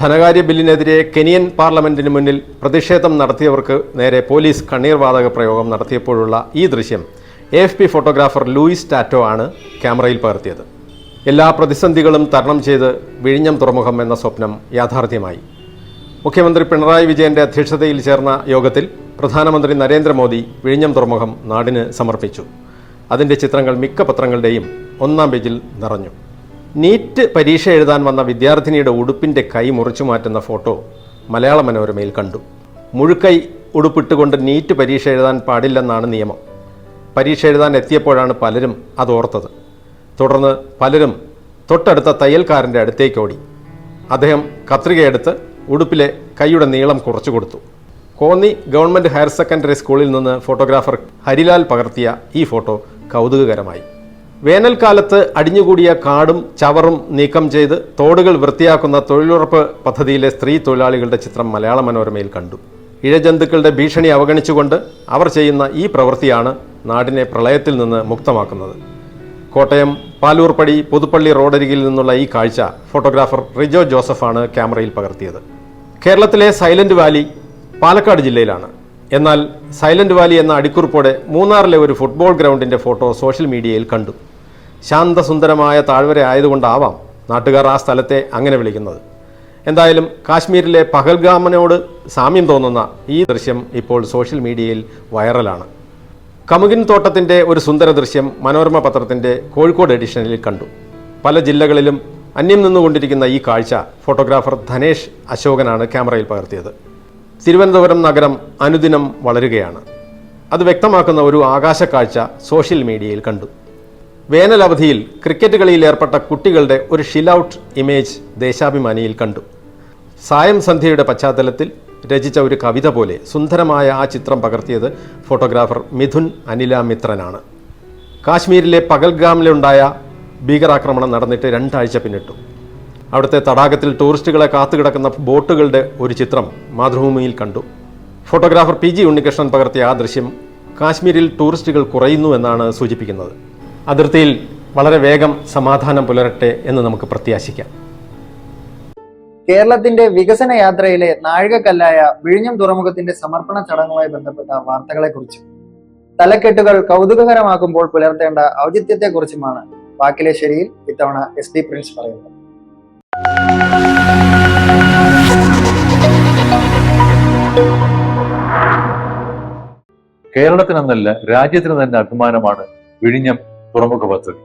ധനകാര്യ ബില്ലിനെതിരെ കെനിയൻ പാർലമെന്റിന് മുന്നിൽ പ്രതിഷേധം നടത്തിയവർക്ക് നേരെ പോലീസ് കണ്ണീർവാതക പ്രയോഗം നടത്തിയപ്പോഴുള്ള ഈ ദൃശ്യം F P photographer Luis Tato ആണ് ക്യാമറയിൽ പകർത്തിയത്. എല്ലാ പ്രതിസന്ധികളും തരണം ചെയ്ത് വിഴിഞ്ഞം തുറമുഖം എന്ന സ്വപ്നം യാഥാർത്ഥ്യമായി. മുഖ്യമന്ത്രി പിണറായി വിജയന്റെ അധ്യക്ഷതയിൽ ചേർന്ന യോഗത്തിൽ പ്രധാനമന്ത്രി നരേന്ദ്രമോദി വിഴിഞ്ഞം തുറമുഖം നാടിന് സമർപ്പിച്ചു. അതിന്റെ ചിത്രങ്ങൾ മിക്ക പത്രങ്ങളുടെയും ഒന്നാം പേജിൽ നിറഞ്ഞു. നീറ്റ് പരീക്ഷ എഴുതാൻ വന്ന വിദ്യാർത്ഥിനിയുടെ ഉടുപ്പിന്റെ കൈ മുറിച്ചു മാറ്റുന്ന ഫോട്ടോ മലയാള മനോരമയിൽ കണ്ടു. മുഴുക്കൈ ഉടുപ്പിട്ടുകൊണ്ട് നീറ്റ് പരീക്ഷ എഴുതാൻ പാടില്ലെന്നാണ് നിയമം. പരീക്ഷ എഴുതാൻ എത്തിയപ്പോഴാണ് പലരും അത് ഓർത്തത്. തുടർന്ന് പലരും തൊട്ടടുത്ത തയ്യൽക്കാരന്റെ അടുത്തേക്ക് ഓടി. അദ്ദേഹം കത്രികയെടുത്ത് ഉടുപ്പിലെ കൈയുടെ നീളം കുറച്ചു കൊടുത്തു. കോന്നി ഗവൺമെന്റ് ഹയർ സെക്കൻഡറി സ്കൂളിൽ നിന്ന് ഫോട്ടോഗ്രാഫർ ഹരിലാൽ പകർത്തിയ ഈ ഫോട്ടോ കൗതുകകരമായി. വേനൽക്കാലത്ത് അടിഞ്ഞുകൂടിയ കാടും ചവറും നീക്കം ചെയ്ത് തോടുകൾ വൃത്തിയാക്കുന്ന തൊഴിലുറപ്പ് പദ്ധതിയിലെ സ്ത്രീ തൊഴിലാളികളുടെ ചിത്രം മലയാള മനോരമയിൽ കണ്ടു. ഇഴജന്തുക്കളുടെ ഭീഷണി അവഗണിച്ചുകൊണ്ട് അവർ ചെയ്യുന്ന ഈ പ്രവൃത്തിയാണ് നാടിനെ പ്രളയത്തിൽ നിന്ന് മുക്തമാക്കുന്നത്. കോട്ടയം പാലൂർപ്പടി പുതുപ്പള്ളി റോഡരികിൽ നിന്നുള്ള ഈ കാഴ്ച ഫോട്ടോഗ്രാഫർ റിജോ ജോസഫാണ് ക്യാമറയിൽ പകർത്തിയത്. കേരളത്തിലെ സൈലന്റ് വാലി പാലക്കാട് ജില്ലയിലാണ്. എന്നാൽ സൈലന്റ് വാലി എന്ന അടിക്കുറിപ്പോടെ മൂന്നാറിലെ ഒരു ഫുട്ബോൾ ഗ്രൗണ്ടിന്റെ ഫോട്ടോ സോഷ്യൽ മീഡിയയിൽ കണ്ടു. ശാന്തസുന്ദരമായ താഴ്വര ആയതുകൊണ്ടാവാം നാട്ടുകാർ ആ സ്ഥലത്തെ അങ്ങനെ വിളിക്കുന്നത്. എന്തായാലും കാശ്മീരിലെ പഹൽഗാമിനോട് സാമ്യം തോന്നുന്ന ഈ ദൃശ്യം ഇപ്പോൾ സോഷ്യൽ മീഡിയയിൽ വൈറലാണ്. കമുകിൻ തോട്ടത്തിന്റെ ഒരു സുന്ദര ദൃശ്യം മനോരമ പത്രത്തിന്റെ കോഴിക്കോട് എഡിഷനിൽ കണ്ടു. പല ജില്ലകളിലും അന്യം നിന്നുകൊണ്ടിരിക്കുന്ന ഈ കാഴ്ച ഫോട്ടോഗ്രാഫർ ധനേഷ് അശോകനാണ് ക്യാമറയിൽ പകർത്തിയത്. തിരുവനന്തപുരം നഗരം അനുദിനം വളരുകയാണ്. അത് വ്യക്തമാക്കുന്ന ഒരു ആകാശക്കാഴ്ച സോഷ്യൽ മീഡിയയിൽ കണ്ടു. വേനൽ അവധിയിൽ ക്രിക്കറ്റ് കളിയിൽ ഏർപ്പെട്ട കുട്ടികളുടെ ഒരു ഷിലൗട്ട് ഇമേജ് ദേശാഭിമാനിയിൽ കണ്ടു. സായം സന്ധ്യയുടെ പശ്ചാത്തലത്തിൽ രചിച്ച ഒരു കവിത പോലെ സുന്ദരമായ ആ ചിത്രം പകർത്തിയത് ഫോട്ടോഗ്രാഫർ മിഥുൻ അനില മിത്രനാണ് കാശ്മീരിലെ പകൽഗാമിലുണ്ടായ ഭീകരാക്രമണം നടന്നിട്ട് രണ്ടാഴ്ച പിന്നിട്ടു. അവിടുത്തെ തടാകത്തിൽ ടൂറിസ്റ്റുകളെ കാത്തുകിടക്കുന്ന ബോട്ടുകളുടെ ഒരു ചിത്രം മാതൃഭൂമിയിൽ കണ്ടു. ഫോട്ടോഗ്രാഫർ പി ജി ഉണ്ണികൃഷ്ണൻ പകർത്തിയ ആ ദൃശ്യം കാശ്മീരിൽ ടൂറിസ്റ്റുകൾ കുറയുന്നു എന്നാണ് സൂചിപ്പിക്കുന്നത്. അതിർത്തിയിൽ വളരെ വേഗം സമാധാനം പുലരട്ടെ എന്ന് നമുക്ക് പ്രത്യാശിക്കാം. കേരളത്തിന്റെ വികസന യാത്രയിലെ നാഴികക്കല്ലായ വിഴിഞ്ഞം തുറമുഖത്തിന്റെ സമർപ്പണ ചടങ്ങുമായി ബന്ധപ്പെട്ട വാർത്തകളെക്കുറിച്ചും തലക്കെട്ടുകൾ കൗതുകകരമാക്കുമ്പോൾ പുലർത്തേണ്ട ഔചിത്യത്തെക്കുറിച്ചുമാണ് വാക്കിലെ ശരിയിൽ ഇത്തവണ എസ് ഡി പ്രിൻസ് പറയുന്നത്. കേരളത്തിനെന്നല്ല രാജ്യത്തിന് തന്നെ അഭിമാനമാണ് വിഴിഞ്ഞം തുറമുഖ പദ്ധതി.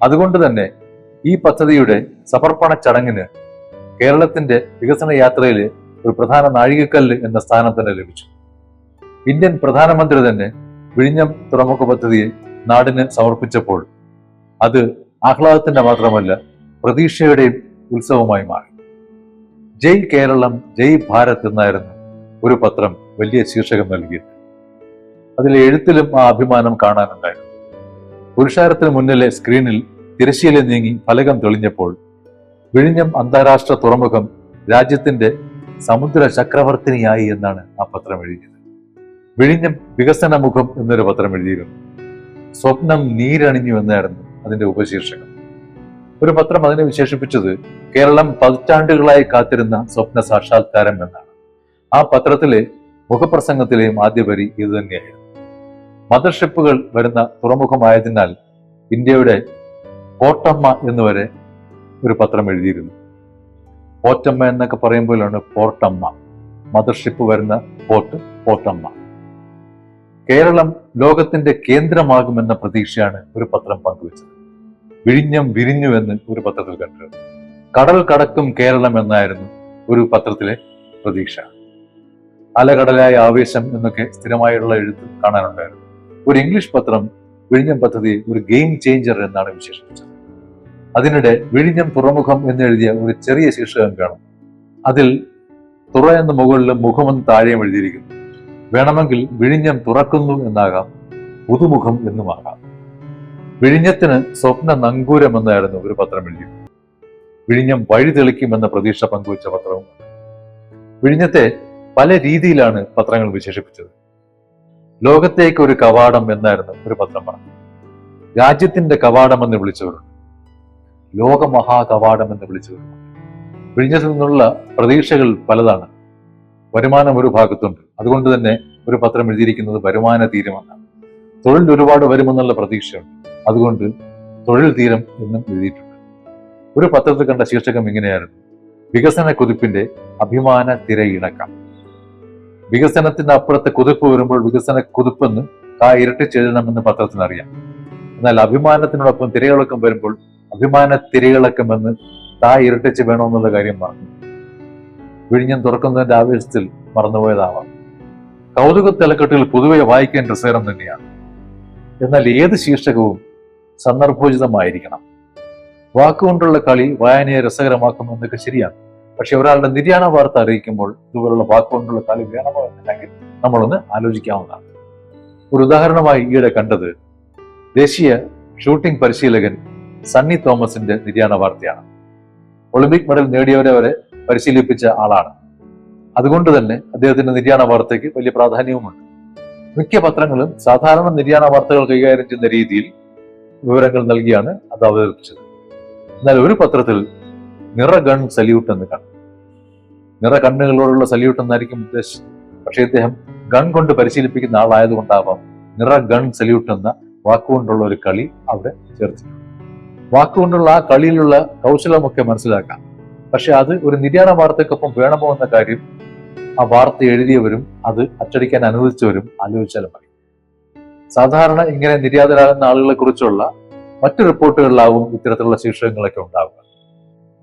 അതുകൊണ്ട് തന്നെ ഈ പദ്ധതിയുടെ സമർപ്പണ ചടങ്ങിന് കേരളത്തിന്റെ വികസന യാത്രയിൽ ഒരു പ്രധാന നാഴികക്കല്ല് എന്ന സ്ഥാനം തന്നെ ലഭിച്ചു. ഇന്ത്യൻ പ്രധാനമന്ത്രി തന്നെ വിഴിഞ്ഞം തുറമുഖ പദ്ധതിയെ നാടിന് സമർപ്പിച്ചപ്പോൾ അത് ആഹ്ലാദത്തിന്റെ മാത്രമല്ല പ്രതീക്ഷയുടെയും ഉത്സവമായി മാറി. ജയ് കേരളം ജയ് ഭാരത് എന്നായിരുന്നു ഒരു പത്രം വലിയ ശീർഷകം നൽകിയത്. അതിലെ എഴുത്തിലും ആ അഭിമാനം കാണാനുണ്ടായിരുന്നു. പുരുഷാരത്തിന് മുന്നിലെ സ്ക്രീനിൽ തിരശ്ശീല നീങ്ങി ഫലകം തെളിഞ്ഞപ്പോൾ വിഴിഞ്ഞം അന്താരാഷ്ട്ര തുറമുഖം രാജ്യത്തിന്റെ സമുദ്ര ചക്രവർത്തിനിയായി എന്നാണ് ആ പത്രം എഴുതിയത്. വിഴിഞ്ഞം വികസന മുഖം എന്നൊരു പത്രം എഴുതിയിരുന്നു. സ്വപ്നം നീരണിഞ്ഞു എന്നായിരുന്നു അതിന്റെ ഉപശീർഷകം. ഒരു പത്രം അതിനെ വിശേഷിപ്പിച്ചത് കേരളം പതിറ്റാണ്ടുകളായി കാത്തിരുന്ന സ്വപ്ന സാക്ഷാത്കാരം എന്നാണ്. ആ പത്രത്തിലെ മുഖപ്രസംഗത്തിലെയും ആദ്യ വരി ഇതുതന്നെയായിരുന്നു മദർഷിപ്പുകൾ വരുന്ന തുറമുഖമായതിനാൽ ഇന്ത്യയുടെ കോട്ടമ്മ എന്നുവരെ ഒരു പത്രം എഴുതിയിരുന്നു. പോറ്റമ്മ എന്നൊക്കെ പറയുമ്പോഴാണ് പോർട്ടമ്മ. മദർഷിപ്പ് വരുന്ന പോർട്ട് പോട്ടമ്മ കേരളം ലോകത്തിന്റെ കേന്ദ്രമാകുമെന്ന പ്രതീക്ഷയാണ് ഒരു പത്രം പങ്കുവച്ചത്. വിഴിഞ്ഞം വിരിഞ്ഞു എന്ന് ഒരു പത്രത്തിൽ കണ്ടിരുന്നു കടൽ കടക്കും കേരളം എന്നായിരുന്നു ഒരു പത്രത്തിലെ പ്രതീക്ഷ. അലകടലായ ആവേശം എന്നൊക്കെ സ്ഥിരമായുള്ള എഴുത്ത് കാണാനുണ്ടായിരുന്നു. ഒരു ഇംഗ്ലീഷ് പത്രം വിഴിഞ്ഞം പദ്ധതി ഒരു ഗെയിം ചേഞ്ചർ എന്നാണ് വിശേഷിപ്പിച്ചത്. അതിനിടെ വിഴിഞ്ഞം തുറമുഖം എന്നെഴുതിയ ഒരു ചെറിയ ശീർഷകം കാണും. അതിൽ തുറ എന്ന മുകളിലും മുഖമെന്ന് താഴെയും എഴുതിയിരിക്കുന്നു. വേണമെങ്കിൽ വിഴിഞ്ഞം തുറക്കുന്നു എന്നാകാം പുതുമുഖം എന്നുമാകാം. വിഴിഞ്ഞത്തിന് സ്വപ്ന നങ്കൂരം എന്നായിരുന്നു ഒരു പത്രം എഴുതിയത്. വിഴിഞ്ഞം വഴി തെളിക്കുമെന്ന പ്രതീക്ഷ പങ്കുവച്ച പത്രവും വിഴിഞ്ഞത്തെ പല രീതിയിലാണ് പത്രങ്ങൾ വിശേഷിപ്പിച്ചത്. ലോകത്തേക്ക് ഒരു കവാടം എന്നായിരുന്നു ഒരു പത്രം പറഞ്ഞു രാജ്യത്തിന്റെ കവാടം എന്ന് വിളിച്ചവരുണ്ട്. ലോകമഹാ മഹാകവാടം എന്ന് വിളിച്ചു വിഴിഞ്ഞത്തിൽ നിന്നുള്ള പ്രതീക്ഷകൾ പലതാണ്. വരുമാനം ഒരു ഭാഗത്തുണ്ട്. അതുകൊണ്ട് തന്നെ ഒരു പത്രം എഴുതിയിരിക്കുന്നത് വരുമാന തീരമെന്നാണ് തൊഴിൽ ഒരുപാട് വരുമെന്നുള്ള പ്രതീക്ഷയുണ്ട്. അതുകൊണ്ട് തൊഴിൽ തീരം എന്നും എഴുതിയിട്ടുണ്ട്. ഒരു പത്രത്തിൽ കണ്ട ശീർഷകം ഇങ്ങനെയായിരുന്നു. വികസന കുതിപ്പിന്റെ അഭിമാന തിരയിണക്കം വികസനത്തിന്റെ അപ്പുറത്തെ കുതിപ്പ് വരുമ്പോൾ വികസന കുതിപ്പെന്ന് കാ ഇരട്ടിച്ചെഴുതണമെന്ന് പത്രത്തിന് അറിയാം എന്നാൽ അഭിമാനത്തിനോടൊപ്പം തിരയിളക്കം വരുമ്പോൾ അഭിമാന തിരികളൊക്കെ വന്ന് താ ഇരട്ടിച്ച് വേണമെന്നുള്ള കാര്യം പറഞ്ഞു. വിഴിഞ്ഞം തുറക്കുന്നതിന്റെ ആവേശത്തിൽ മറന്നുപോയതാവാം. കൗതുക തലക്കെട്ടുകൾ പൊതുവെ വായിക്കാൻ രസകരം തന്നെയാണ്. എന്നാൽ ഏത് ശീർഷകവും സന്ദർഭോചിതമായിരിക്കണം. വാക്കുകൊണ്ടുള്ള കളി വായനയെ രസകരമാക്കുമെന്നൊക്കെ ശരിയാണ്. പക്ഷെ ഒരാളുടെ നിര്യാണ വാർത്ത അറിയിക്കുമ്പോൾ ഇതുപോലുള്ള വാക്കുകൊണ്ടുള്ള കളി വേണമോ എന്നുണ്ടെങ്കിൽ നമ്മളൊന്ന് ആലോചിക്കാവുന്നതാണ്. ഒരു ഉദാഹരണമായി ഈയിടെ കണ്ടത് ദേശീയ ഷൂട്ടിംഗ് പരിശീലകൻ സണ്ണി തോമസിന്റെ നിര്യാണ വാർത്തയാണ്. ഒളിമ്പിക് മെഡൽ നേടിയവരെ വരെ പരിശീലിപ്പിച്ച ആളാണ്. അതുകൊണ്ട് തന്നെ അദ്ദേഹത്തിന്റെ നിര്യാണ വാർത്തയ്ക്ക് വലിയ പ്രാധാന്യവുമുണ്ട്. മിക്ക പത്രങ്ങളും സാധാരണ നിര്യാണ വാർത്തകൾ കൈകാര്യം ചെയ്യുന്ന രീതിയിൽ വിവരങ്ങൾ നൽകിയാണ് അത് അവതരിപ്പിച്ചത്. എന്നാൽ ഒരു പത്രത്തിൽ നിറ ഗൺ സല്യൂട്ട് എന്ന് കണ്ടു നിറ കണ്ണുകളോടുള്ള സല്യൂട്ട് എന്നായിരിക്കും ഉദ്ദേശിച്ചത്. പക്ഷേ ഇദ്ദേഹം ഗൺ കൊണ്ട് പരിശീലിപ്പിക്കുന്ന ആളായതുകൊണ്ടാവാം നിറ ഗൺ സല്യൂട്ട് എന്ന വാക്കുകൊണ്ടുള്ള ഒരു കളി അവിടെ ചേർത്തിട്ടുണ്ട് വാക്കുകൊണ്ടുള്ള ആ കളിയിലുള്ള കൗശലമൊക്കെ മനസ്സിലാക്കാം. പക്ഷെ അത് ഒരു നിര്യാണ വാർത്തയ്ക്കൊപ്പം വേണമോ എന്ന കാര്യം ആ വാർത്ത എഴുതിയവരും അത് അച്ചടിക്കാൻ അനുവദിച്ചവരും ആലോചിച്ചാലും മതി. സാധാരണ ഇങ്ങനെ നിര്യാതരാകുന്ന ആളുകളെ കുറിച്ചുള്ള മറ്റു റിപ്പോർട്ടുകളിലാവും ഇത്തരത്തിലുള്ള ശീർഷകങ്ങളൊക്കെ ഉണ്ടാവുക.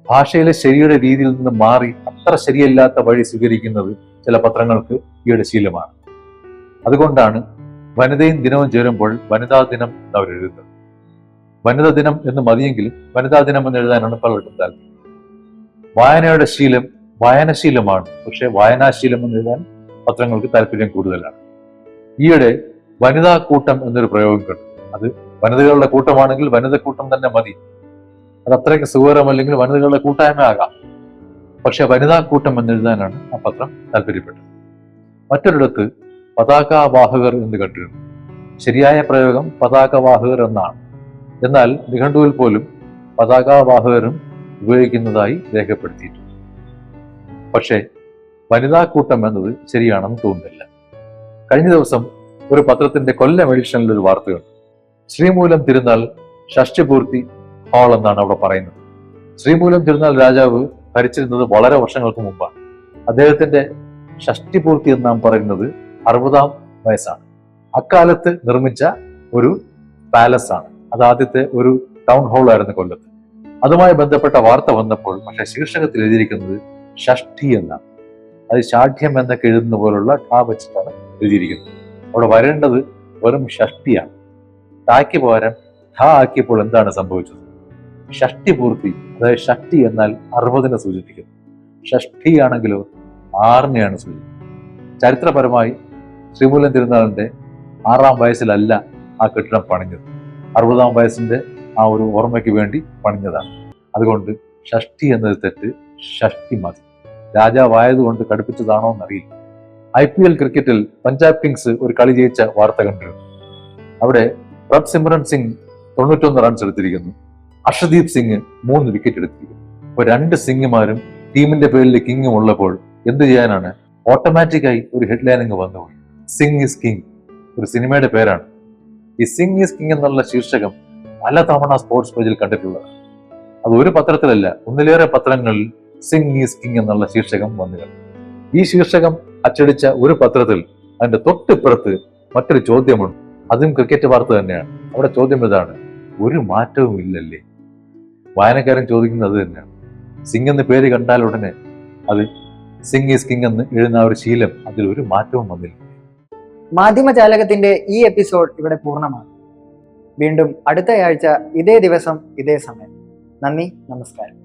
ഭാഷയിലെ ശരിയുടെ രീതിയിൽ നിന്ന് മാറി അത്ര ശരിയല്ലാത്ത വഴി സ്വീകരിക്കുന്നത് ചില പത്രങ്ങൾക്ക് ഈയുടെ ശീലമാണ്. അതുകൊണ്ടാണ് വനിതയും ദിനവും ചേരുമ്പോൾ വനിതാ ദിനം എന്ന് എഴുതുന്നത് വനിതാ ദിനം എന്ന് മതിയെങ്കിലും വനിതാ ദിനം എന്ന് എഴുതാനാണ് പലർക്കും താല്പര്യം. വായനയുടെ ശീലം വായനശീലമാണ്. പക്ഷെ വായനാശീലം എന്ന് എഴുതാൻ പത്രങ്ങൾക്ക് താല്പര്യം കൂടുതലാണ്. ഈയിടെ വനിതാ കൂട്ടം എന്നൊരു പ്രയോഗം കണ്ടു. അത് വനിതകളുടെ കൂട്ടമാണെങ്കിൽ വനിത കൂട്ടം തന്നെ മതി. അത് അത്രയ്ക്ക് സുഖകരമല്ലെങ്കിൽ വനിതകളുടെ കൂട്ടായ്മ ആകാം. പക്ഷെ വനിതാ കൂട്ടം എന്ന് എഴുതാനാണ് ആ പത്രം താല്പര്യപ്പെട്ടത്. മറ്റൊരിടത്ത് പതാകവാഹകർ എന്ന് കണ്ടിരുന്നു ശരിയായ പ്രയോഗം പതാകവാഹകർ എന്നാണ്. എന്നാൽ നിഘണ്ടുവിൽ പോലും പതാകാവാഹകരും ഉപയോഗിക്കുന്നതായി രേഖപ്പെടുത്തിയിട്ടുണ്ട്. പക്ഷേ വനിതാ കൂട്ടം എന്നത് ശരിയാണെന്ന് തോന്നുന്നില്ല. കഴിഞ്ഞ ദിവസം ഒരു പത്രത്തിന്റെ കൊല്ലം എഡിഷനിൽ ഒരു വാർത്തയുണ്ട്. ശ്രീമൂലം തിരുനാൾ ഷഷ്ടിപൂർത്തി ഹാൾ എന്നാണ് അവിടെ പറയുന്നത്. ശ്രീമൂലം തിരുനാൾ രാജാവ് ഭരിച്ചിരുന്നത് വളരെ വർഷങ്ങൾക്ക് മുമ്പാണ്. അദ്ദേഹത്തിന്റെ ഷഷ്ടിപൂർത്തി എന്ന് പറയുന്നത് അറുപതാം വയസ്സാണ്. അക്കാലത്ത് നിർമ്മിച്ച ഒരു പാലസ് ആണ് അത് ആദ്യത്തെ ഒരു ടൗൺ ഹാൾ ആയിരുന്നു കൊല്ലത്ത്. അതുമായി ബന്ധപ്പെട്ട വാർത്ത വന്നപ്പോൾ പക്ഷെ ശീർഷകത്തിൽ എഴുതിയിരിക്കുന്നത് ഷഷ്ടി എന്നാണ്. അത് ഷാഠ്യം എന്നൊക്കെ എഴുതുന്ന പോലുള്ള ഠാ വെച്ചിട്ടാണ് എഴുതിയിരിക്കുന്നത്. അവിടെ വരേണ്ടത് വെറും ഷഷ്ടിയാണ് ടാക്ക് പകരം ഠ ആക്കിയപ്പോൾ എന്താണ് സംഭവിച്ചത്? ഷഷ്ടി പൂർത്തി അതായത് ഷഷ്ടി എന്നാൽ അറുപതിനെ സൂചിപ്പിക്കുന്നു. ഷഷ്ടി ആണെങ്കിലോ ആറിനെയാണ് സൂചിപ്പിക്കുന്നത്. ചരിത്രപരമായി ശ്രീമൂലൻ തിരുനാളിന്റെ ആറാം വയസ്സിലല്ല ആ കെട്ടിടം പണിഞ്ഞത്. അറുപതാം വയസ്സിന്റെ ആ ഒരു ഓർമ്മയ്ക്ക് വേണ്ടി പണിഞ്ഞതാണ്. അതുകൊണ്ട് ഷഷ്ടി എന്നത് തെറ്റ് ഷഷ്ടി മതി. രാജാവായതുകൊണ്ട് കടുപ്പിച്ചതാണോ എന്നറിയില്ല. ഐ പി എൽ ക്രിക്കറ്റിൽ പഞ്ചാബ് കിങ്സ് ഒരു കളി ജയിച്ച വാർത്ത കണ്ടിരുന്നു. അവിടെ പ്രഭ് സിമ്രൻ സിംഗ് തൊണ്ണൂറ്റൊന്ന് റൺസ് എടുത്തിരിക്കുന്നു. അർഷദീപ് സിംഗ് മൂന്ന് വിക്കറ്റ് എടുത്തിരിക്കുന്നു. അപ്പൊ രണ്ട് സിംഗുമാരും ടീമിന്റെ പേരിൽ കിങ്ങും ഉള്ളപ്പോൾ എന്ത് ചെയ്യാനാണ്? ഓട്ടോമാറ്റിക്കായി ഒരു ഹെഡ്ലൈനിങ് വന്നുപോയി. Singh is king. ഒരു സിനിമയുടെ പേരാണ്. ഈ സിംഗ് ഈസ് കിങ് എന്നുള്ള ശീർഷകം പലതവണ സ്പോർട്സ് പേജിൽ കണ്ടിട്ടുള്ളത്. അത് ഒരു പത്രത്തിലല്ല ഒന്നിലേറെ പത്രങ്ങളിൽ സിംഗ് ഈസ് കിങ് എന്നുള്ള ശീർഷകം വന്നു ഈ ശീർഷകം അച്ചടിച്ച ഒരു പത്രത്തിൽ അതിന്റെ തൊട്ടിപ്പുറത്ത് മറ്റൊരു ചോദ്യമുണ്ട്. അതും ക്രിക്കറ്റ് വാർത്ത തന്നെയാണ്. അവിടെ ചോദ്യം ഇതാണ് ഒരു മാറ്റവും ഇല്ലല്ലേ? വായനക്കാരൻ ചോദിക്കുന്നത് അത് തന്നെയാണ്. സിംഗ് എന്ന പേര് കണ്ടാൽ ഉടനെ അത് സിംഗ് ഈസ് കിങ് എന്ന് എഴുതുന്ന ഒരു ശീലം അതിൽ ഒരു മാറ്റവും വന്നില്ല. മാധ്യമജാലകത്തിന്റെ ഈ എപ്പിസോഡ് ഇവിടെ പൂർണമാണ് വീണ്ടും അടുത്തയാഴ്ച ഇതേ ദിവസം ഇതേ സമയം. നന്ദി നമസ്കാരം.